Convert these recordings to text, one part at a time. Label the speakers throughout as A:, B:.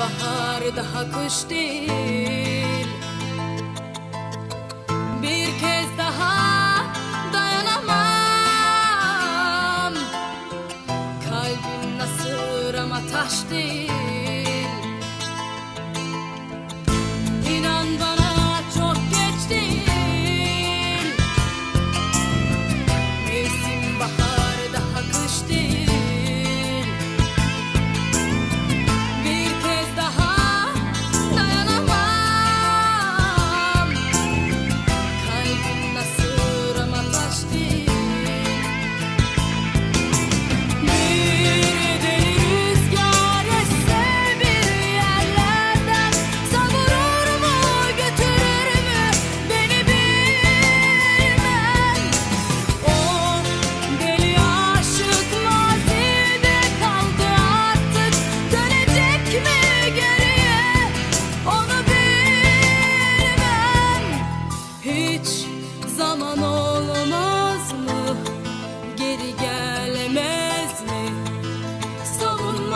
A: bahar daha kış değil. Bir kez daha dayanamam. Kalbim nasır ama taş değil.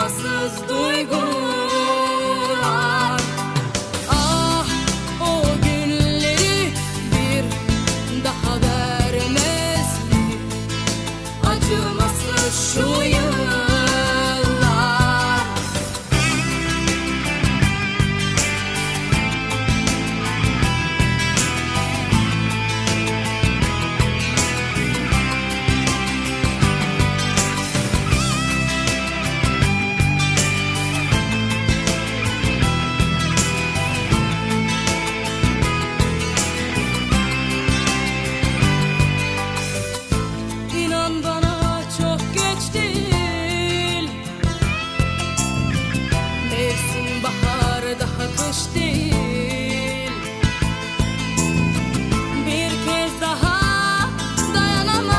A: vefasız duygu Bir kez daha dayanamam.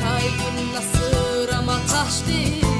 A: Kalbim nasır ama taş değil.